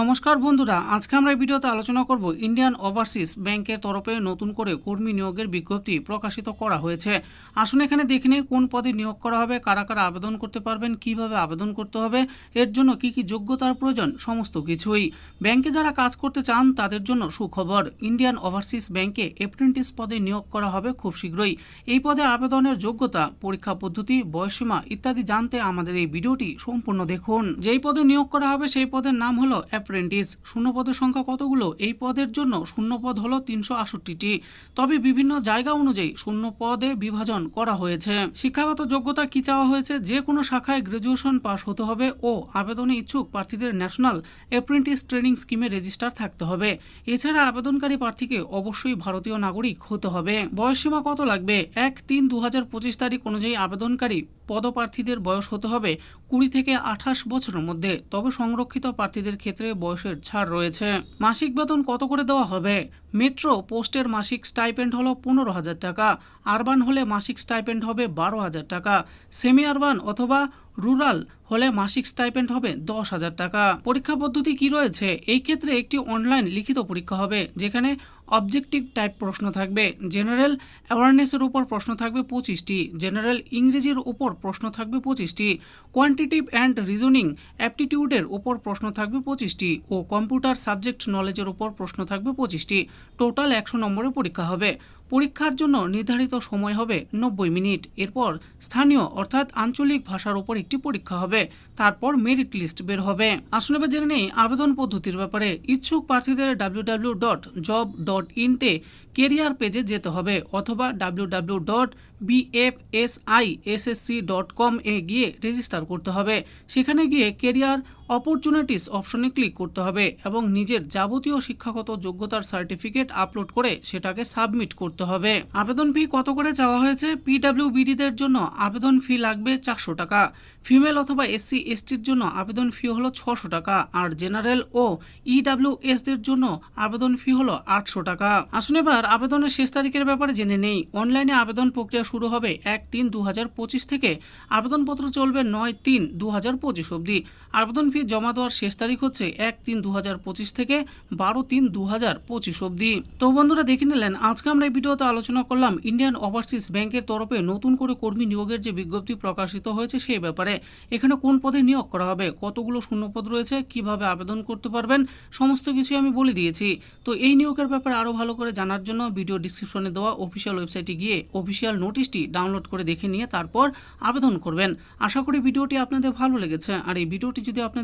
নমস্কার বন্ধুরা, আজকে আমরা এই ভিডিওতে আলোচনা করব ইন্ডিয়ান ওভারসিজ ব্যাংকের তরফে নতুন করে কর্মী নিয়োগের বিজ্ঞপ্তি প্রকাশিত করা হয়েছে। আসুন এখানে দেখে নিই কোন পদে নিয়োগ করা হবে, কারা কারা আবেদন করতে পারবেন, কীভাবে আবেদন করতে হবে, এর জন্য কি কি যোগ্যতার প্রয়োজন, সমস্ত কিছুই। ব্যাংকে যারা কাজ করতে চান, তাদের জন্য সুখবর ইন্ডিয়ান ওভারসিজ ব্যাংকে অ্যাপ্রেন্টিস পদে নিয়োগ করা হবে খুব শীঘ্রই। এই পদে আবেদনের যোগ্যতা, পরীক্ষা পদ্ধতি বয়সীমা ইত্যাদি জানতে আমাদের এই ভিডিওটি সম্পূর্ণ দেখুন। যেই পদে নিয়োগ করা হবে, সেই পদের নাম হলো অ্যাপ্রেন্টিস। শূন্য পদের সংখ্যা কতগুলো? এই পদের জন্য শূন্য পদ হলো তিনশো আষট্টিটি তবে বিভিন্ন জায়গা অনুযায়ী শূন্য পদে বিভাজন করা হয়েছে। শিক্ষাগত যোগ্যতা কি চাওয়া হয়েছে? যে কোনো শাখায় গ্রাজুয়েশন পাস হতে হবে ও আবেদনে ইচ্ছুক প্রার্থীদের ন্যাশনাল অ্যাপ্রেন্টিস ট্রেনিং স্কিমে রেজিস্টার থাকতে হবে। এছাড়া আবেদনকারী প্রার্থীকে অবশ্যই ভারতীয় নাগরিক হতে হবে। বয়সসীমা কত লাগবে? এক তিন দু তারিখ অনুযায়ী আবেদনকারী পদপ্রার্থীদের বয়স হতে হবে কুড়ি থেকে আঠাশ বছরের মধ্যে। তবে সংরক্ষিত প্রার্থীদের ক্ষেত্রে বয়সের ছাড় রয়েছে। মাসিক বেতন কত করে দেওয়া হবে? মেট্রো পোস্টের মাসিক স্টাইপেন্ড হলো পনেরো হাজার টাকা। আরবান হলে মাসিক স্টাইপেন্ড হবে বারো হাজার টাকা। সেমি আরবান অথবা রুরাল হলে মাসিক স্টাইপেন্ড হবে দশ হাজার টাকা। পরীক্ষা পদ্ধতি কি রয়েছে? এই ক্ষেত্রে একটি অনলাইন লিখিত পরীক্ষা হবে, যেখানে অবজেক্টিভ টাইপ প্রশ্ন থাকবে। জেনারেল অ্যাওয়ারনেসের উপর প্রশ্ন থাকবে পঁচিশটি। জেনারেল ইংরেজির উপর প্রশ্ন থাকবে পঁচিশটি। কোয়ান্টিটিভ অ্যান্ড রিজনিং অ্যাপটিটিউডের উপর প্রশ্ন থাকবে পঁচিশটি। ও কম্পিউটার সাবজেক্ট নলেজের উপর প্রশ্ন থাকবে পঁচিশটি। টোটাল একশো নম্বরের পরীক্ষা হবে। পরীক্ষার জন্য নির্ধারিত সময় হবে নব্বই মিনিট। এরপর স্থানীয়, অর্থাৎ আঞ্চলিক ভাষার উপর একটি পরীক্ষা হবে। তারপর মেরিট লিস্ট বের হবে। এবার জেনে নেই আবেদন পদ্ধতির ব্যাপারে। ইচ্ছুক প্রার্থীদের W W dot job dot ইনতে career পেজে যেতে হবে অথবা W W dot BFSISSC dot com এ গিয়ে রেজিস্টার করতে হবে। সেখানে গিয়ে কেরিয়ার অপরচুনিটিস অপশনে ক্লিক করতে হবে এবং নিজের যাবতীয় শিক্ষাগত যোগ্যতার সার্টিফিকেট আপলোড করে সেটাকে সাবমিট করতে হবে। আবেদন ফি কত করে চাওয়া হয়েছে? পিডাব্লিউবিডিদের জন্য আবেদন ফি লাগবে চারশো টাকা। ফিমেল অথবা এসসি, এসটির জন্য আবেদন ফি হলো ছশো টাকা। আর জেনারেল ও ইডাব্লিউএসদের জন্য আবেদন ফি হলো আটশো টাকা। আসুন এবার আবেদনের শেষ তারিখের ব্যাপারে জেনে নেই। অনলাইনে আবেদন প্রক্রিয়া শুরু হবে এক তিন দু থেকে। আবেদনপত্র চলবে নয় তিন দু হাজার পঁচিশ অবধি। আবেদন ফি জমা দেওয়ার শেষ তারিখ হচ্ছে এক তিন দু থেকে বারো তিন দু হাজার পঁচিশ অবধি। তো বন্ধুরা, দেখে নিলেন, আজকে আমরা এই ভিডিওতে আলোচনা করলাম ইন্ডিয়ান ওভারসিজ ব্যাংকের তরফে নতুন করে কর্মী নিয়োগের যে বিজ্ঞপ্তি প্রকাশিত হয়েছে সেই ব্যাপারে। এখানে কোন পদে নিয়োগ করা হবে, কতগুলো শূন্যপদ রয়েছে, কীভাবে আবেদন করতে পারবেন, সমস্ত কিছুই আমি বলে দিয়েছি। তো এই নিয়োগের ব্যাপারে আরও ভালো করে জানার জন্য ভিডিও ডিসক্রিপশনে দেওয়া অফিসিয়াল ওয়েবসাইটে গিয়ে অফিসিয়াল নোটিশটি ডাউনলোড করে দেখে নিয়ে তারপর আবেদন করবেন। আশা করি ভিডিওটি আপনাদের ভালো লেগেছে। আর এই ভিডিওটি যদি আপনাদের